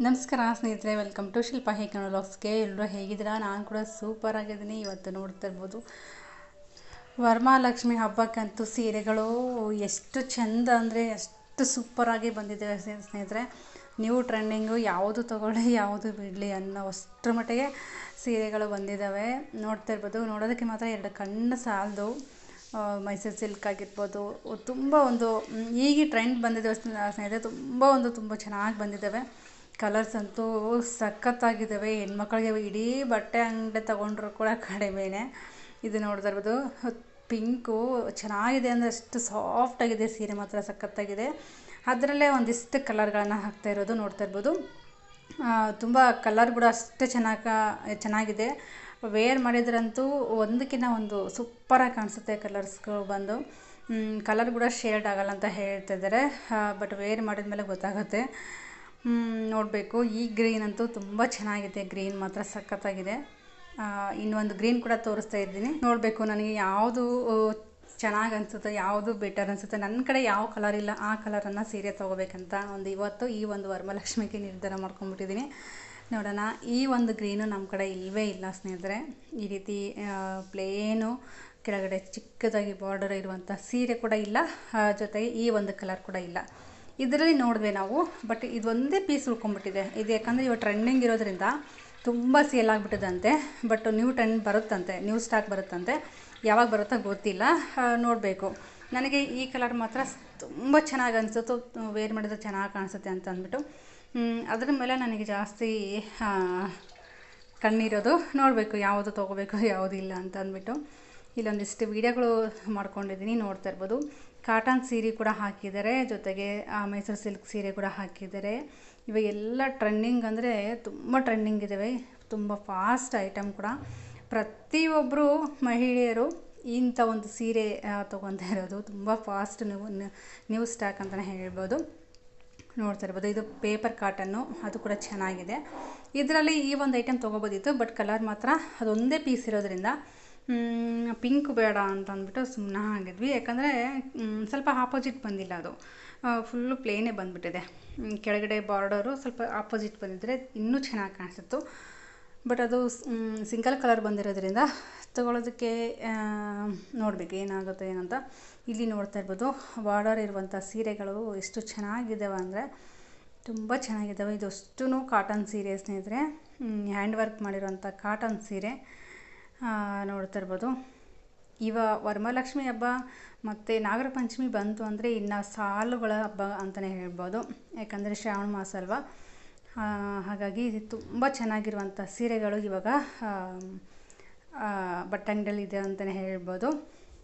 ನಮಸ್ಕಾರ ಸ್ನೇಹಿತರೆ welcome to ಶಿಲ್ಪ ಹೇಗೆ ಲಾಕ್ಸ್ಗೆ ಎಲ್ಲರೂ ಹೇಗಿದ್ದೀರಾ? ನಾನು ಕೂಡ ಸೂಪರ್ ಆಗಿದ್ದೀನಿ. ಇವತ್ತು ನೋಡ್ತಾ ಇರ್ಬೋದು. ವರಮಹಾಲಕ್ಷ್ಮಿ ಹಬ್ಬಕ್ಕಂತೂ ಸೀರೆಗಳು ಎಷ್ಟು ಚೆಂದ ಅಂದರೆ ಎಷ್ಟು ಸೂಪರಾಗಿ ಬಂದಿದ್ದೇವೆ ಸ್ನೇ- ಸ್ನೇಹಿತರೆ. ನ್ಯೂ ಟ್ರೆಂಡಿಂಗು ಯಾವುದು ತೊಗೊಳ್ಳಿ, ಯಾವುದು ಬಿಡಲಿ ಅನ್ನೋ ಅಷ್ಟರ ಮಟ್ಟಿಗೆ ಸೀರೆಗಳು ಬಂದಿದ್ದಾವೆ. ನೋಡ್ತಾ ಇರ್ಬೋದು. ನೋಡೋದಕ್ಕೆ ಮಾತ್ರ ಎರಡು ಕಣ್ಣು ಸಾಲದು. ಮೈಸೂರು ಸಿಲ್ಕ್ ಆಗಿರ್ಬೋದು. ತುಂಬ ಒಂದು ಈಗ ಟ್ರೆಂಡ್ ಬಂದಿದ್ದಾವೆ ಸ್ನೇಹಿತರೆ. ತುಂಬ ಒಂದು, ತುಂಬ ಚೆನ್ನಾಗಿ ಬಂದಿದ್ದಾವೆ. ಕಲರ್ಸ್ ಅಂತೂ ಸಖತ್ತಾಗಿದ್ದಾವೆ ಹೆಣ್ಮಕ್ಳಿಗೆ ಇಡೀ ಬಟ್ಟೆ ಅಂಗಡಿ ತಗೊಂಡ್ರು ಕೂಡ ಕಡಿಮೆನೇ. ಇದು ನೋಡ್ತಾ ಇರ್ಬೋದು, ಪಿಂಕು ಚೆನ್ನಾಗಿದೆ ಅಂದರೆ ಅಷ್ಟು ಸಾಫ್ಟಾಗಿದೆ ಸೀರೆ ಮಾತ್ರ, ಸಖತ್ತಾಗಿದೆ. ಅದರಲ್ಲೇ ಒಂದಿಷ್ಟು ಕಲರ್ಗಳನ್ನು ಹಾಕ್ತಾ ಇರೋದು ನೋಡ್ತಾ ಇರ್ಬೋದು. ತುಂಬ ಕಲರ್ ಕೂಡ ಅಷ್ಟೇ ಚೆನ್ನಾಗಿ ಚೆನ್ನಾಗಿದೆ. ವೇರ್ ಮಾಡಿದ್ರಂತೂ ಒಂದಕ್ಕಿಂತ ಒಂದು ಸೂಪರಾಗಿ ಕಾಣಿಸುತ್ತೆ ಕಲರ್ಸ್ಗಳು ಬಂದು. ಕಲರ್ ಕೂಡ ಶೇಡ್ ಆಗಲ್ಲ ಅಂತ ಹೇಳ್ತಿದ್ದಾರೆ ಬಟ್ ವೇರ್ ಮಾಡಿದ್ಮೇಲೆ ಗೊತ್ತಾಗುತ್ತೆ. ನೋಡಬೇಕು. ಈ ಗ್ರೀನ್ ಅಂತೂ ತುಂಬ ಚೆನ್ನಾಗಿದೆ. ಗ್ರೀನ್ ಮಾತ್ರ ಸಖತ್ತಾಗಿದೆ. ಇನ್ನೊಂದು ಗ್ರೀನ್ ಕೂಡ ತೋರಿಸ್ತಾ ಇದ್ದೀನಿ. ನೋಡಬೇಕು, ನನಗೆ ಯಾವುದು ಚೆನ್ನಾಗಿ ಅನಿಸುತ್ತೆ, ಯಾವುದು ಬೆಟರ್ ಅನಿಸುತ್ತೆ ನನ್ನ ಕಡೆ ಯಾವ ಕಲರ್ ಇಲ್ಲ, ಆ ಕಲರನ್ನು ಸೀರೆ ತೊಗೋಬೇಕಂತ ಒಂದು ಇವತ್ತು ಈ ಒಂದು ವರಮಲಕ್ಷ್ಮಿಗೆ ನಿರ್ಧಾರ ಮಾಡ್ಕೊಂಡ್ಬಿಟ್ಟಿದ್ದೀನಿ. ನೋಡೋಣ, ಈ ಒಂದು ಗ್ರೀನು ನಮ್ಮ ಕಡೆ ಇಲ್ಲವೇ ಇಲ್ಲ ಸ್ನೇಹಿತರೆ. ಈ ರೀತಿ ಪ್ಲೇನು ಕೆಳಗಡೆ ಚಿಕ್ಕದಾಗಿ ಬಾರ್ಡರ್ ಇರುವಂಥ ಸೀರೆ ಕೂಡ ಇಲ್ಲ. ಜೊತೆಗೆ ಈ ಒಂದು ಕಲರ್ ಕೂಡ ಇಲ್ಲ. ಇದರಲ್ಲಿ ನೋಡಿದ್ವಿ ನಾವು ಬಟ್ ಇದೊಂದೇ ಪೀಸ್ ಉಳ್ಕೊಂಡ್ಬಿಟ್ಟಿದೆ. ಇದು ಯಾಕಂದರೆ ಇವಾಗ ಟ್ರೆಂಡಿಂಗ್ ಇರೋದ್ರಿಂದ ತುಂಬ ಸೇಲ್ ಆಗಿಬಿಟ್ಟಿದಂತೆ ಬಟ್ ನ್ಯೂ ಟ್ರೆಂಡ್ ಬರುತ್ತಂತೆ ನ್ಯೂ ಸ್ಟಾಕ್ ಬರುತ್ತಂತೆ. ಯಾವಾಗ ಬರುತ್ತೋ ಗೊತ್ತಿಲ್ಲ. ನೋಡಬೇಕು. ನನಗೆ ಈ ಕಲರ್ ಮಾತ್ರ ತುಂಬ ಚೆನ್ನಾಗಿ ಅನಿಸುತ್ತೋ. ವೇರ್ ಮಾಡಿದ್ರೆ ಚೆನ್ನಾಗಿ ಕಾಣಿಸುತ್ತೆ ಅಂತ ಅಂದ್ಬಿಟ್ಟು. ಅದ್ರ ಮೇಲೆ ನನಗೆ ಜಾಸ್ತಿ ಕಣ್ಣಿರೋದು ನೋಡಬೇಕು. ಯಾವುದು ತೊಗೋಬೇಕು, ಯಾವುದು ಇಲ್ಲ ಅಂತ ಅಂದ್ಬಿಟ್ಟು. ಇಲ್ಲೊಂದಿಷ್ಟು ವೀಡಿಯೋಗಳು ಮಾಡ್ಕೊಂಡಿದ್ದೀನಿ, ನೋಡ್ತಾ ಇರ್ಬೋದು. ಕಾಟನ್ ಸೀರೆ ಕೂಡ ಹಾಕಿದ್ದಾರೆ, ಜೊತೆಗೆ ಮೈಸೂರು ಸಿಲ್ಕ್ ಸೀರೆ ಕೂಡ ಹಾಕಿದ್ದಾರೆ. ಇವಾಗೆಲ್ಲ ಟ್ರೆಂಡಿಂಗ್ ಅಂದರೆ ತುಂಬ ಟ್ರೆಂಡಿಂಗ್ ಇದ್ದಾವೆ ತುಂಬ ಫಾಸ್ಟ್ ಐಟಮ್ ಕೂಡ. ಪ್ರತಿಯೊಬ್ಬರು ಮಹಿಳೆಯರು ಇಂಥ ಒಂದು ಸೀರೆ ತೊಗೊತಾ ಇರೋದು, ತುಂಬ ಫಾಸ್ಟ್ ನೀವು, ನ್ಯೂ ಸ್ಟಾಕ್ ಅಂತಲೇ ಹೇಳ್ಬೋದು. ನೋಡ್ತಾ ಇರ್ಬೋದು, ಇದು ಪೇಪರ್ ಕಾಟನ್ನು, ಅದು ಕೂಡ ಚೆನ್ನಾಗಿದೆ. ಇದರಲ್ಲಿ ಈ ಒಂದು ಐಟಮ್ ತೊಗೋಬೋದಿತ್ತು, ಬಟ್ ಕಲರ್ ಮಾತ್ರ ಅದೊಂದೇ ಪೀಸ್ ಇರೋದ್ರಿಂದ ಪಿಂಕ್ ಬೇಡ ಅಂತ ಅಂದ್ಬಿಟ್ಟು ಸುಮ್ಮನೆ ಆಗಿದ್ವಿ ಯಾಕಂದರೆ ಸ್ವಲ್ಪ ಆಪೋಸಿಟ್ ಬಂದಿಲ್ಲ ಅದು. ಫುಲ್ಲು ಪ್ಲೇನೇ ಬಂದುಬಿಟ್ಟಿದೆ. ಕೆಳಗಡೆ ಬಾರ್ಡರು ಸ್ವಲ್ಪ ಆಪೋಸಿಟ್ ಬಂದಿದ್ದರೆ ಇನ್ನೂ ಚೆನ್ನಾಗಿ ಕಾಣಿಸ್ತಿತ್ತು. ಬಟ್ ಅದು ಸಿಂಗಲ್ ಕಲರ್ ಬಂದಿರೋದ್ರಿಂದ ತಗೊಳ್ಳೋದಕ್ಕೆ ನೋಡಬೇಕು ಏನಾಗುತ್ತೆ ಏನಂತ. ಇಲ್ಲಿ ನೋಡ್ತಾ ಇರ್ಬೋದು ಬಾರ್ಡರ್ ಇರುವಂಥ ಸೀರೆಗಳು ಎಷ್ಟು ಚೆನ್ನಾಗಿದ್ದಾವೆ ಅಂದರೆ ತುಂಬ ಚೆನ್ನಾಗಿದ್ದಾವೆ ಇದು ಅಷ್ಟೂ ಕಾಟನ್ ಸೀರೆ ಸ್ನೇಹಿತರೆ. ಹ್ಯಾಂಡ್ ವರ್ಕ್ ಮಾಡಿರುವಂಥ ಕಾಟನ್ ಸೀರೆ. ನೋಡ್ತಾ ಇರ್ಬೋದು. ಇವ ವರಮಹಾಲಕ್ಷ್ಮಿ ಹಬ್ಬ ಮತ್ತು ನಾಗರ ಪಂಚಮಿ ಬಂತು ಅಂದರೆ ಇನ್ನು ಸಾಲುಗಳ ಹಬ್ಬ ಅಂತಲೇ ಹೇಳ್ಬೋದು. ಯಾಕಂದರೆ ಶ್ರಾವಣ ಮಾಸ ಅಲ್ವಾ? ಹಾಗಾಗಿ ತುಂಬ ಚೆನ್ನಾಗಿರುವಂಥ ಸೀರೆಗಳು ಇವಾಗ ಆ, ಆ, ಬಟ್ಟೆ ಅಂಗಡಿಯಲ್ಲಿ ಇದೆ ಅಂತಲೇ ಹೇಳ್ಬೋದು.